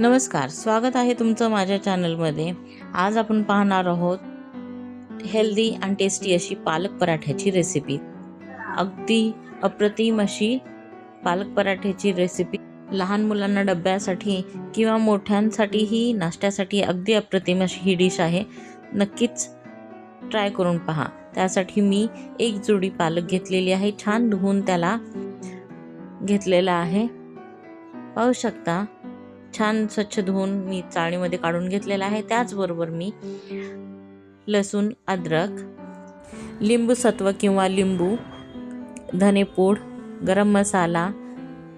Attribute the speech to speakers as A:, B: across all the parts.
A: नमस्कार स्वागत आहे तुमचं माझ्या चॅनलमध्ये. आज आपण पाहणार आहोत हेल्दी आणि टेस्टी अशी पालक पराठ्याची रेसिपी. अगदी अप्रतिम अशी पालक पराठ्याची रेसिपी. लहान मुलांना डब्यासाठी किंवा मोठ्यांसाठीही नाश्त्यासाठी अगदी अप्रतिम अशी ही डिश आहे. नक्कीच ट्राय करून पहा. त्यासाठी मी एक जोडी पालक घेतलेली आहे. छान धुवून त्याला घेतलेला आहे. पाहू शकता छान स्वच्छ धुवून मी चाळणीमध्ये काढून घेतलेला आहे. त्याचबरोबर मी लसूण अद्रक लिंबू सत्व किंवा लिंबू धनेपूड गरम मसाला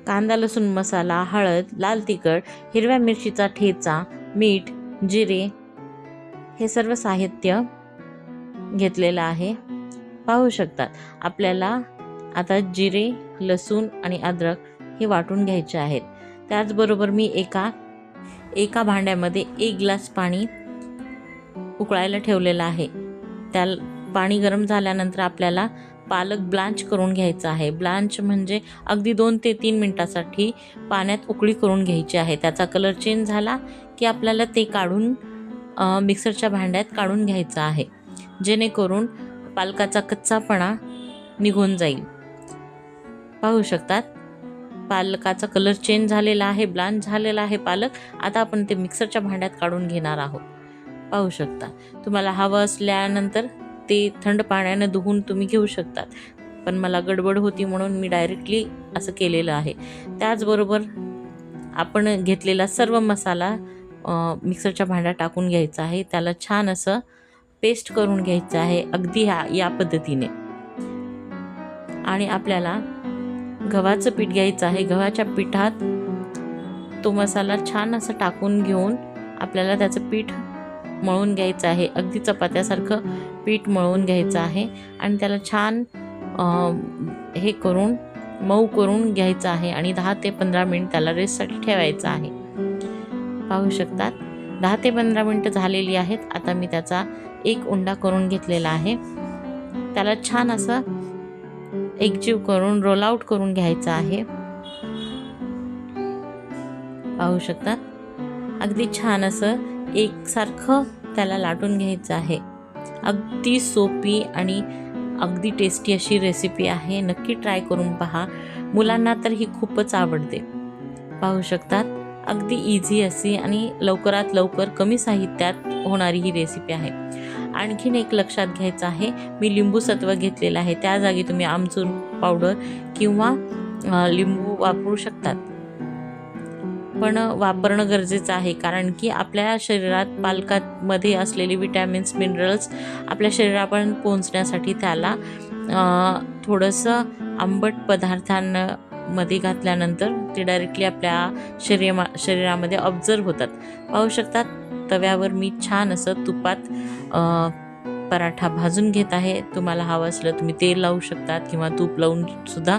A: कांदा लसूण मसाला हळद लाल तिखट हिरव्या मिरचीचा ठेचा मीठ जिरे हे सर्व साहित्य घेतलेलं आहे. पाहू शकतात आपल्याला आता जिरे लसूण आणि अद्रक हे वाटून घ्यायचे आहेत. त्याचबरोबर मी एका एका भांड्यामध्ये एक ग्लास पाणी उकळायला ठेवलेलं आहे. त्या पाणी गरम झाल्यानंतर आपल्याला पालक ब्लांच करून घ्यायचा आहे. ब्लांच म्हणजे अगदी दोन ते तीन मिनटासाठी पाण्यात उकळी करून घ्यायची आहे. त्याचा कलर चेंज झाला की आपल्याला ते काढून मिक्सरच्या भांड्यात काढून घ्यायचं आहे. जेणेकरून पालकाचा कच्चापणा निघून जाईल. पाहू शकतात? पालकाचा कलर चेंज झालेला आहे ब्लांच झालेला आहे पालक. आता आपण ते मिक्सरच्या भांड्यात काढून घेणार आहोत. पाहू शकता. तुम्हाला हवं असल्यानंतर ते थंड पाण्यानं धुवून तुम्ही घेऊ शकतात. पण मला गडबड होती म्हणून मी डायरेक्टली असं केलेलं आहे. त्याचबरोबर आपण घेतलेला सर्व मसाला मिक्सरच्या भांड्यात टाकून घ्यायचा आहे. त्याला छान असं पेस्ट करून घ्यायचं आहे. अगदी ह्या या पद्धतीने. आणि आपल्याला गव्हाचं पीठ घ्यायचं आहे. गव्हाच्या पिठात तो मसाला छान असं टाकून घेऊन आपल्याला त्याचं पीठ मळून घ्यायचं आहे. अगदी चपात्यासारखं पीठ मळून घ्यायचं आहे आणि त्याला छान हे करून मऊ करून घ्यायचं आहे आणि दहा ते पंधरा मिनिट त्याला रेस्टसाठी ठेवायचं आहे. पाहू शकतात? दहा ते पंधरा मिनटं झालेली आहेत. आता मी त्याचा एक उंडा करून घेतलेला आहे. त्याला छान असं एकजीव करून रोल आउट करून घ्यायचा आहे. पाहू शकतात अगदी छान असं एकसारखं त्याला लाटून घ्यायचं आहे. अगदी सोपी आणि अगदी टेस्टी अशी रेसिपी आहे. नक्की ट्राय करून पहा. मुलांना तर ही खूपच आवडते. पाहू शकतात अगदी इझी अशी आणि लवकरात लवकर कमी साहित्यात होणारी ही रेसिपी आहे. आणखीन एक लक्षात घ्यायचं आहे. मी लिंबू सत्व घेतलेलं आहे. त्या जागी तुम्ही आमचूर पावडर किंवा लिंबू वापरू शकतात. पण वापरणं गरजेचं आहे. कारण की आपल्या शरीरात पालकामध्ये असलेले विटॅमिन्स मिनरल्स आपल्या शरीरापर्यंत पोहोचण्यासाठी त्याला थोडंसं आंबट पदार्थांमध्ये घातल्यानंतर ते डायरेक्टली आपल्या शरीरा शरीरामध्ये ऑब्झर्व होतात. पाहू शकतात? तव्यावर मी छान असं तुपात पराठा भाजून घेत आहे. तुम्हाला हवं असलं तुम्ही तेल लावू शकतात किंवा तूप लावून सुद्धा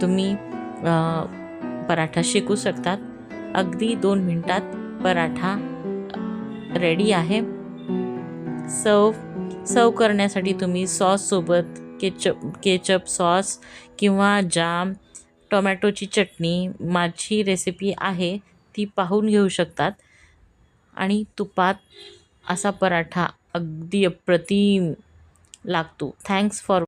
A: तुम्ही पराठा शेकू शकतात. अगदी दोन मिनटात पराठा रेडी आहे. सर्व सर्व करण्यासाठी तुम्ही सॉससोबत केचप केचप सॉस किंवा जाम टोमॅटोची चटणी माझी रेसिपी आहे ती पाहून घेऊ शकतात. आणि तुपात असा पराठा अगदी अप्रतिम लागतो. Thanks for